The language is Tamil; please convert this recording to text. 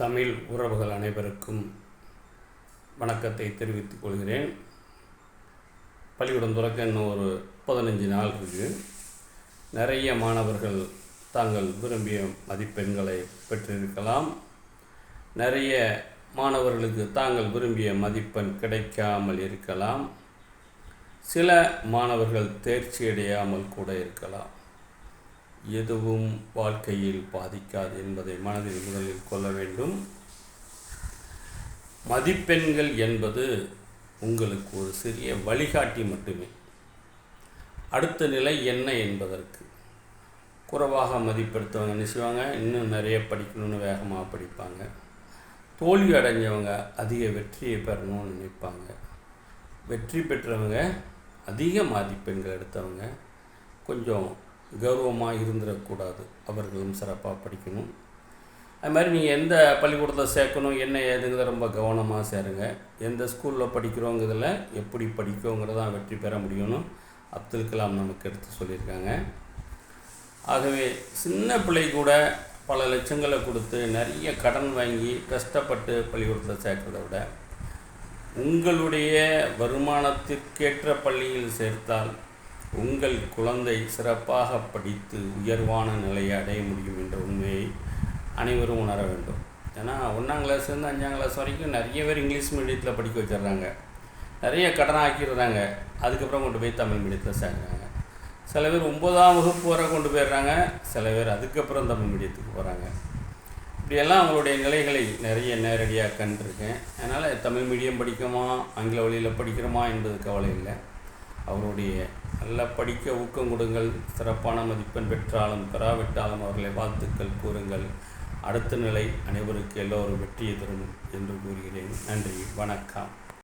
தமிழ் உறவுகள் அனைவருக்கும் வணக்கத்தை தெரிவித்துக் கொள்கிறேன். பள்ளிக்கூடம் துறக்க இன்னும் ஒரு பதினஞ்சு நாள் இருக்குது நிறைய மாணவர்கள் தாங்கள் விரும்பிய மதிப்பெண்களை பெற்றிருக்கலாம். நிறைய மாணவர்களுக்கு தாங்கள் விரும்பிய மதிப்பெண் கிடைக்காமல் இருக்கலாம். சில மாணவர்கள் தேர்ச்சி அடையாமல் கூட இருக்கலாம். எதுவும் வாழ்க்கையில் பாதிக்காது என்பதை மனதில் முதலில் கொள்ள வேண்டும். மதிப்பெண்கள் என்பது உங்களுக்கு ஒரு சிறிய வழிகாட்டி மட்டுமே. அடுத்த நிலை என்ன என்பதற்கு. குறைவாக மதிப்பெடுத்தவங்க என்ன செய்வாங்க? இன்னும் நிறைய படிக்கணும்னு வேகமாக படிப்பாங்க. தோல்வி அடைஞ்சவங்க அதிக வெற்றியை பெறணும்னு நினைப்பாங்க. வெற்றி பெற்றவங்க அதிக மதிப்பெண்கள் எடுத்தவங்க கொஞ்சம் கௌரவமாக இருந்துடக்கூடாது அவர்களும் சிறப்பாக படிக்கணும். அது மாதிரி நீங்கள் எந்த பள்ளிக்கூடத்தில் சேர்க்கணும் என்ன ஏதுங்கிறத ரொம்ப கவனமாக சேருங்க. எந்த ஸ்கூலில் படிக்கிறோங்கிறதுல எப்படி படிக்கோங்கிறதான் வெற்றி பெற முடியும்னு அப்துல் கலாம் நமக்கு எடுத்து சொல்லியிருக்காங்க. ஆகவே சின்ன பிள்ளை கூட பல லட்சங்களை கொடுத்து நிறைய கடன் வாங்கி கஷ்டப்பட்டு பள்ளிக்கூடத்தில் சேர்க்கிறத விட உங்களுடைய வருமானத்திற்கேற்ற பள்ளியில் சேர்த்தால் உங்கள் குழந்தை சிறப்பாக படித்து உயர்வான நிலையை அடைய முடியும் என்ற உண்மையை அனைவரும் உணர வேண்டும். ஏன்னா ஒன்றாம் கிளாஸ்லேருந்து அஞ்சாம் கிளாஸ் வரைக்கும் நிறைய பேர் இங்கிலீஷ் மீடியத்தில் படிக்க வச்சிடுறாங்க. நிறைய கடன் ஆக்கிடுறாங்க. அதுக்கப்புறம் கொண்டு போய் தமிழ் மீடியத்தில் சேர்க்குறாங்க சில பேர் ஒம்பதாம் வகுப்பு வரை கொண்டு போயிடுறாங்க. சில பேர் அதுக்கப்புறம் தமிழ் மீடியத்துக்கு போகிறாங்க இப்படியெல்லாம் அவங்களுடைய நிலைகளை நிறைய நேரடியாக கண்டிருக்கேன். அதனால் தமிழ் மீடியம் படிக்கமா ஆங்கில வழியில் படிக்கிறோமா என்பது கவலை இல்லை. அவருடைய நல்ல படிக்க ஊக்கம் கொடுங்கள். சிறப்பான மதிப்பெண் பெற்றாலும் பெறாவிட்டாலும் அவர்களை வாழ்த்துக்கள் கூறுங்கள். அடுத்த நிலை அனைவருக்கு எல்லோரும் வெற்றியை தரும் என்று கூறுகிறேன். நன்றி. வணக்கம்.